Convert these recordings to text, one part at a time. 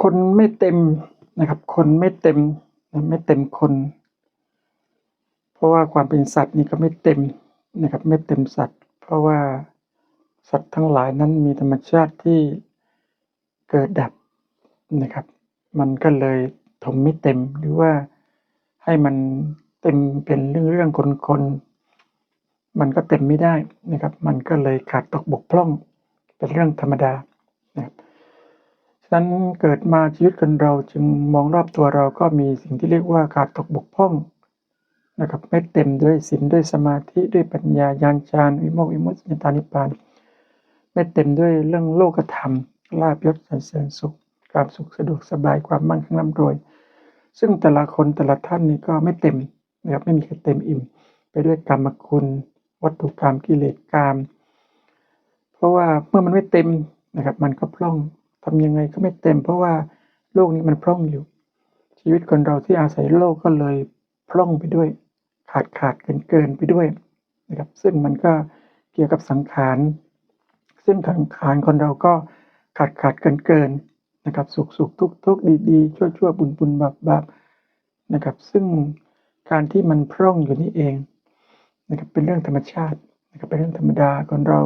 คนไม่เต็มนะครับ คนไม่เต็มไม่เต็มคน เพราะว่าความเป็นสัตว์นี่ก็ไม่เต็มนะครับ ไม่เต็มสัตว์ เพราะว่าสัตว์ทั้งหลายนั้นมีธรรมชาติที่เกิดดับนะครับ มันก็เลยถมไม่เต็มหรือว่าให้มันเต็มเป็นเรื่องเรื่องคนคนๆมันก็เต็มไม่ได้นะครับ มันก็เลยขาดตกบกพร่องเป็นเรื่องธรรมดานะครับ นั้นเกิดมาชีวิตคนเราจึงมองรอบตัวเราก็มีสิ่งที่เรียกว่าขาดตกบกพร่องนะครับไม่เต็มด้วยศีลด้วยสมาธิด้วยปัญญาญาณฌานวิโมกวิมุตติญาณนิพพานไม่เต็มด้วยเรื่องโลกธรรมลาภยศสรรเสริญสุขความสุขสะดวกสบายความมั่งคั่งร่ำรวย ซึ่งแต่ละคนแต่ละท่านนี่ก็ไม่เต็มนะครับไม่มีใครเต็มอิ่ม ไปด้วยกรรมคุณ วัตถุกรรมกิเลสกรรมเพราะว่าเมื่อมันไม่เต็มนะครับ มันก็พร่อง ทำยังไงก็ไม่เต็ม เพราะว่าโลกนี้มันพร่องอยู่ ชีวิตคนเราที่อาศัยโลกก็เลยพร่องไปด้วย ขาดขาดเกินเกินไปด้วยนะครับซึ่งมันก็เกี่ยวกับสังขารซึ่งสังขารคนเราก็ขาดขาดเกินเกินนะครับสุขสุขทุกทุกดีดีชั่วชั่วบุญบุญบาปบาปนะครับ ซึ่งการที่มันพร่องอยู่นี่เองนะครับเป็นเรื่องธรรมชาตินะครับเป็นเรื่องธรรมดาคนเรา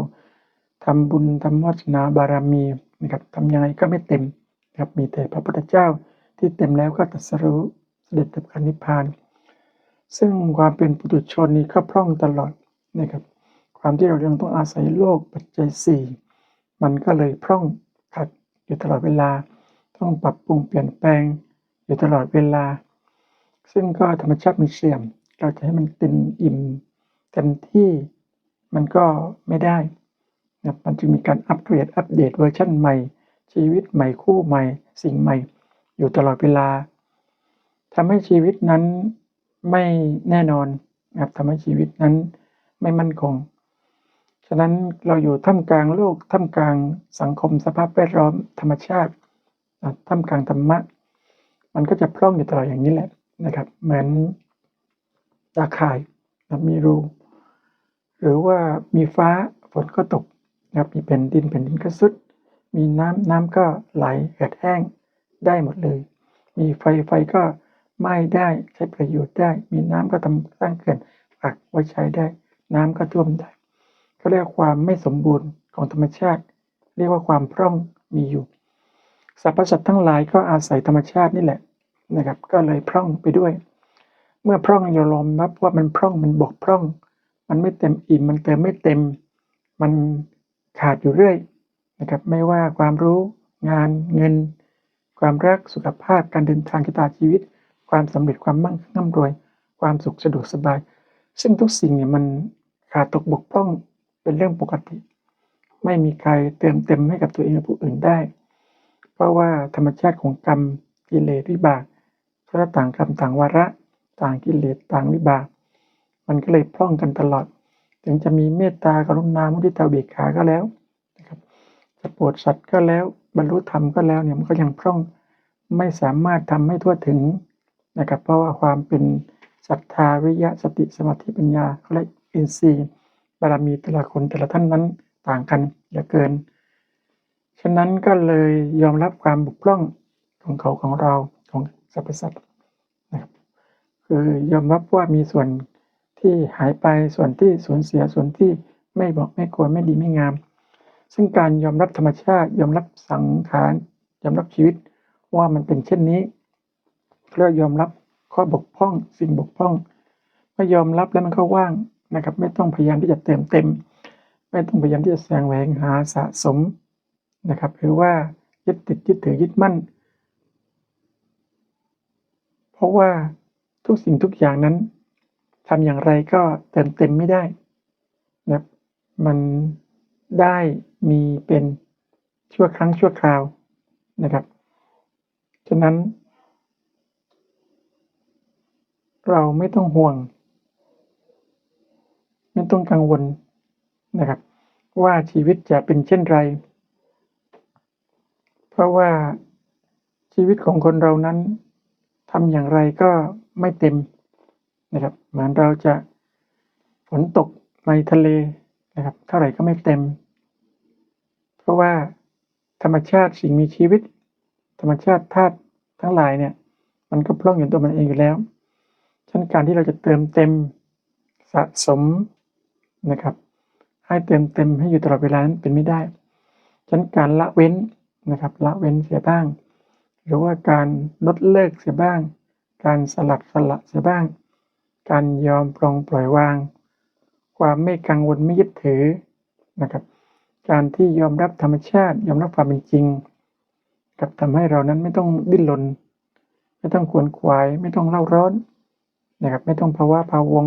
ทำบุญทำวาสนาบารมี นะครับทำยังไงก็ไม่เต็มนะครับมีแต่พระพุทธเจ้าที่เต็มแล้วก็ตรัสรู้เสด็จดับขันนิพพาน ซึ่งความเป็นปุถุชนนี้ก็พร่องตลอดนะครับ ความที่เรายังต้องอาศัยโลกปัจจัยสี่มันก็เลยพร่องขัดอยู่ตลอดเวลา ต้องปรับปรุงเปลี่ยนแปลงอยู่ตลอดเวลา ซึ่งก็ธรรมชาติมันเสื่อม เราจะให้มันเต็มอิ่มเต็มที่มันก็ไม่ได้ นะครับมันจึงมีการอัปเกรดอัปเดตเวอร์ชันใหม่ ชีวิตใหม่คู่ใหม่ สิ่งใหม่ อยู่ตลอดเวลาทำให้ชีวิตนั้นไม่แน่นอนนะครับทำให้ชีวิตนั้นไม่มั่นคง ฉะนั้นเราอยู่ท่ามกลางโลกท่ามกลางสังคมสภาพแวดล้อมธรรมชาติท่ามกลางธรรมะ มันก็จะพร่องอยู่ตลอดอย่างนี้แหละนะครับ เหมือนตาข่ายมีรูหรือว่ามีฟ้าฝนก็ตก นะครับมีแผ่นดินแผ่นดินก็สุด มีน้ำน้ำก็ไหลเอดแห้งได้หมดเลย มีไฟไฟก็ไหม้ได้ใช้ประโยชน์ได้ มีน้ำก็ทำสร้างเขื่อนฝากไว้ใช้ได้ น้ำก็ท่วมได้เขาเรียกความไม่สมบูรณ์ของธรรมชาติ เรียกว่าความพร่องมีอยู่สรรพสัตว์ทั้งหลายก็อาศัยธรรมชาตินี่แหละนะครับ ก็เลยพร่องไปด้วย เมื่อพร่องเราลอมนับว่ามันพร่องมันบกพร่อง มันไม่เต็มอิ่มมันเติมไม่เต็ม มัน ขาดอยู่เรื่อยนะครับ ไม่ว่าความรู้งานเงิน ความรักสุขภาพการเดินทางชะตาชีวิต ความสำเร็จความมั่งคั่งร่ำรวย ความสุขสะดวกสบาย ซึ่งทุกสิ่งเนี่ยมันขาดตกบกพร่องเป็นเรื่องปกติ ไม่มีใครเติมเต็มให้กับตัวเองและผู้อื่นได้ เพราะว่าธรรมชาติของกรรมกิเลสวิบากเพราะต่างกรรมต่างวาระ ต่างกิเลสต่างวิบาก มันก็เลยพร่องกันตลอด ถึงจะมีเมตตากรุณามุทิตาเบกขาก็แล้วนะครับจะปรดสัตว์ก็แล้วบรรลุธรรมก็แล้วเนี่ยมันก็ยังพร่องไม่สามารถทำให้ทั่วถึงนะครับเพราะว่าความเป็นศรัทธาวิยะสติสมาธิปัญญาเขาเรียอินทรีย์บารมีแต่ละคนแต่ละท่านนั้นต่างกันเหลือเกิน ฉะนั้นก็เลยยอมรับความบุกพร่องของเขาของเราของสรรพสัตว์นะครับคือยอมรับว่ามีส่วน ที่หายไปส่วนที่สูญเสียส่วนที่ไม่บอกไม่ควรไม่ดีไม่งาม ซึ่งการยอมรับธรรมชาติ ยอมรับสังขารยอมรับชีวิตว่ามันเป็นเช่นนี้เพื่อยอมรับข้อบกพร่อง สิ่งบกพร่องเมื่อยอมรับแล้วมันก็ว่างนะครับ ไม่ต้องพยายามที่จะเติมเต็ม ไม่ต้องพยายามที่จะแสวงแหวงหาสะสมนะครับ หรือว่ายึดติดยึดถือยึดมั่น เพราะว่าทุกสิ่งทุกอย่างนั้น ทำอย่างไรก็เติมเต็มไม่ได้นะครับมันได้มีเป็นชั่วครั้งชั่วคราวนะครับ ฉะนั้น เราไม่ต้องห่วง ไม่ต้องกังวลนะครับ ว่าชีวิตจะเป็นเช่นไร เพราะว่าชีวิตของคนเรานั้นทำอย่างไรก็ไม่เต็ม นะครับ เหมือนเราจะฝนตกในทะเลนะครับ เท่าไหร่ก็ไม่เต็ม เพราะว่าธรรมชาติสิ่งมีชีวิต ธรรมชาติธาตุทั้งหลายเนี่ย มันก็พร่องอยู่ตัวมันเองอยู่แล้วฉะนั้นการที่เราจะเติมเต็มสะสมนะครับ ให้เติมเต็มให้อยู่ตลอดเวลานั้นเป็นไม่ได้ฉะนั้นการละเว้นนะครับ ละเว้นเสียบ้าง หรือว่าการลดเลิกเสียบ้าง การสลัดสละเสียบ้าง การยอมปลงปล่อยวาง ความไม่กังวลไม่ยึดถือนะครับ การที่ยอมรับธรรมชาติ ยอมรับความเป็นจริง กับทำให้เรานั้นไม่ต้องดิ้นรนไม่ต้องขวนขวาย ไม่ต้องเล่าร้อนนะครับ ไม่ต้องภาวะพะวง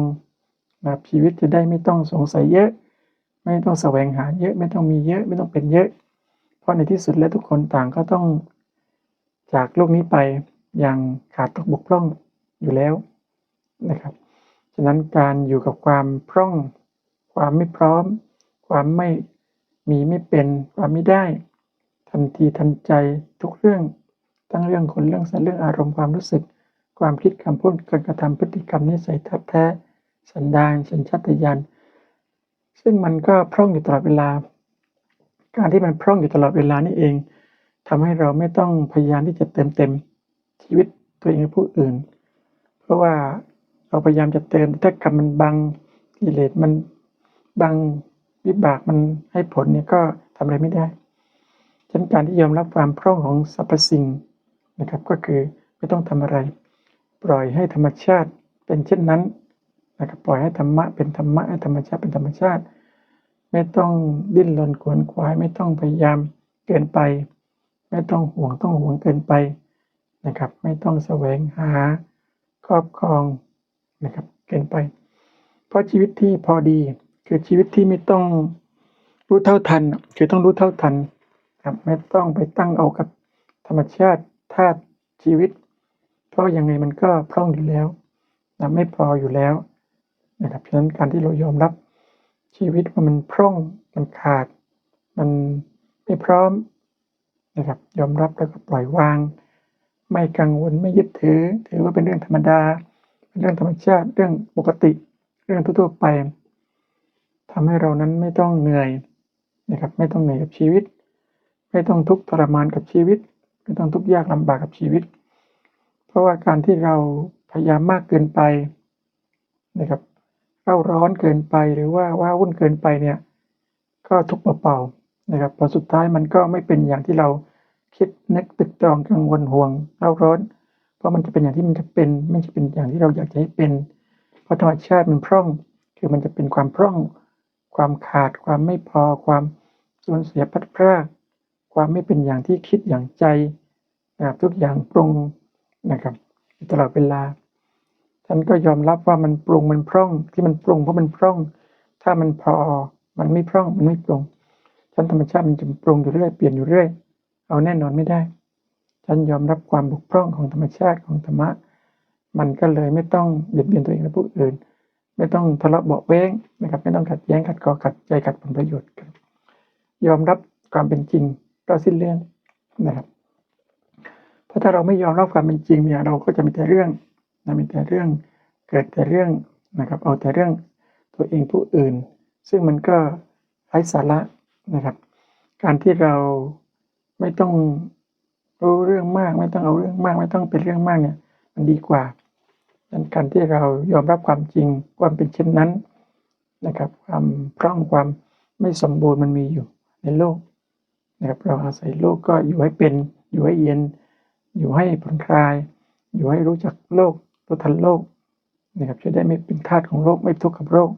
นะครับชีวิตจะได้ไม่ต้องสงสัยเยอะ ไม่ต้องแสวงหาเยอะ ไม่ต้องมีเยอะ ไม่ต้องเป็นเยอะ เพราะในที่สุดแล้วทุกคนต่างก็ต้องจากโลกนี้ไปอย่างขาดตกบกพร่องอยู่แล้วนะครับะนั้นการอยู่กับความพร่อง ความไม่พร้อม ความไม่มีไม่เป็น ความไม่ได้ทันทีทันใจทุกเรื่อง ทั้งเรื่องคนเรื่องสัตว์เรื่องอารมณ์ความรู้สึก ความคิดคำพูดการกระทำพฤติกรรมนิสัยทัดแท้ สันดานสัญชาตญาณซึ่งมันก็พร่องอยู่ตลอดเวลา การที่มันพร่องอยู่ตลอดเวลานี่เองทำให้เราไม่ต้องพยายามที่จะเติมเต็มชีวิตตัวเองและผู้อื่น เพราะว่า เราพยายามจะเติมถ้ากรรมมันบังกิเลสมันบังวิบากมันให้ผลเนี่ยก็ทำอะไรไม่ได้ฉะนั้นการที่ยอมรับความพร่องของสรรพสิ่งนะครับก็คือไม่ต้องทำอะไร ปล่อยให้ธรรมชาติเป็นเช่นนั้นนะครับปล่อยให้ธรรมะเป็นธรรมะให้ธรรมชาติเป็นธรรมชาติ ไม่ต้องดิ้นรนขวนขวาย ไม่ต้องพยายามเกินไป ไม่ต้องห่วงต้องห่วงเกินไปนะครับ ไม่ต้องแสวงหาครอบครอง นะครับ เกินไป เพราะชีวิตที่พอดี คือชีวิตที่ไม่ต้องรู้เท่าทัน คือต้องรู้เท่าทันครับไม่ต้องไปตั้งเอากับธรรมชาติธาตุชีวิต เพราะยังไงมันก็พร่องอยู่แล้วนะไม่พออยู่แล้วนะครับฉะนั้นการที่เรายอมรับชีวิตว่ามันพร่องมันขาด มันไม่พร้อมนะครับ ยอมรับแล้วก็ปล่อยวาง ไม่กังวลไม่ยึดถือ ถือว่าเป็นเรื่องธรรมดา เป็นเรื่องธรรมชาติเรื่องปกติ เรื่องทั่วๆไปทำให้เรานั้นไม่ต้องเหนื่อยนะครับ ไม่ต้องเหนื่อยกับชีวิต ไม่ต้องทุกข์ทรมานกับชีวิต ไม่ต้องทุกข์ยากลำบากกับชีวิต เพราะว่าการที่เราพยายามมากเกินไปนะครับเร่าร้อนเกินไปหรือว่าว้าวุ่นเกินไปเนี่ย ก็ทุกข์เปล่าๆนะครับพอสุดท้ายมันก็ไม่เป็นอย่างที่เราคิดนึกตึกตรองกังวลห่วงเร่าร้อน เพราะมันจะเป็นอย่างที่มันจะเป็น ไม่ใช่เป็นอย่างที่เราอยากจะให้เป็น เพราะธรรมชาติมันพร่อง คือมันจะเป็นความพร่อง ความขาด ความไม่พอ ความสูญเสียพัดพรากความไม่เป็นอย่างที่คิดอย่างใจนะครับทุกอย่างปรุงนะครับตลอดเวลาฉันก็ยอมรับว่ามันปรุงมันพร่องที่มันปรุงเพราะมันพร่อง ถ้ามันพอมันไม่พร่องมันไม่ปรุงฉันธรรมชาติมันจะปรุงอยู่เรื่อยเปลี่ยนอยู่เรื่อย เอาแน่นอนไม่ได้ ฉันยอมรับความบกพร่องของธรรมชาติของธรรมะ มันก็เลยไม่ต้องเบียดเบียนตัวเองและผู้อื่น ไม่ต้องทะเลาะเบาแว้งนะครับ ไม่ต้องขัดแย้งขัดคอขัดใจขัดผลประโยชน์กันยอมรับความเป็นจริงก็สิ้นเรื่องนะครับ เพราะถ้าเราไม่ยอมรับความเป็นจริงเนี่ยเราก็จะมีแต่เรื่องนะมีแต่เรื่องเกิดแต่เรื่องนะครับ เอาแต่เรื่องตัวเองผู้อื่น ซึ่งมันก็ไร้สาระนะครับ การที่เราไม่ต้อง รู้เรื่องมากไม่ต้องเอาเรื่องมากไม่ต้องเป็นเรื่องมากเนี่ย มันดีกว่าดังการที่เรายอมรับความจริงความเป็นเช่นนั้นนะครับ ความพร่องความไม่สมบูรณ์มันมีอยู่ในโลกนะครับ เราอาศัยโลกก็อยู่ให้เป็น อยู่ให้เย็น อยู่ให้ผ่อนคลาย อยู่ให้รู้จักโลกรู้ทันโลกนะครับจะได้ไม่เป็นทาสของโรคไม่ทุกข์กับโรค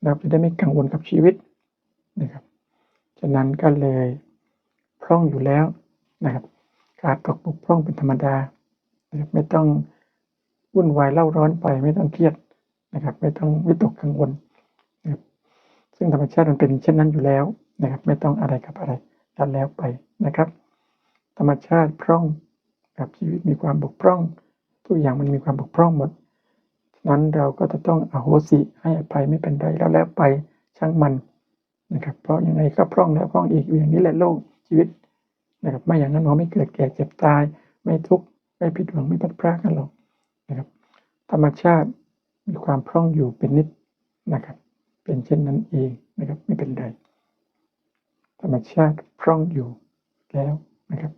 นะครับจะได้ไม่กังวลกับชีวิตนะครับฉะนั้นก็เลยพร่องอยู่แล้วนะครับ การตกบกพร่องเป็นธรรมดานะครับไม่ต้องวุ่นวายเล่าร้อนไปไม่ต้องเครียดนะครับ ไม่ต้องวิตกกังวลนะครับซึ่งธรรมชาติมันเป็นเช่นนั้นอยู่แล้วนะครับ ไม่ต้องอะไรกับอะไรแล้วแล้วไปนะครับ ธรรมชาติพร่องกับชีวิตมีความบกพร่องทุกอย่างมันมีความบกพร่องหมดนั้นเราก็จะต้องอโหสิให้อภัยไม่เป็นไรแล้วแล้วไปช่างมันนะครับ เพราะยังไงก็พร่องแล้วพร่องอีกอย่างนี้แหละโลกชีวิต นะครับไม่อย่างนั้นเราไม่เกิดแก่เจ็บตาย ไม่ทุกข์ไม่ผิดหวังไม่พัดพรากกันหรอกนะครับธรรมชาติมีความพร่องอยู่เป็นนิดนะครับ เป็นเช่นนั้นเองนะครับไม่เป็นไรธรรมชาติพร่องอยู่แล้วนะครับ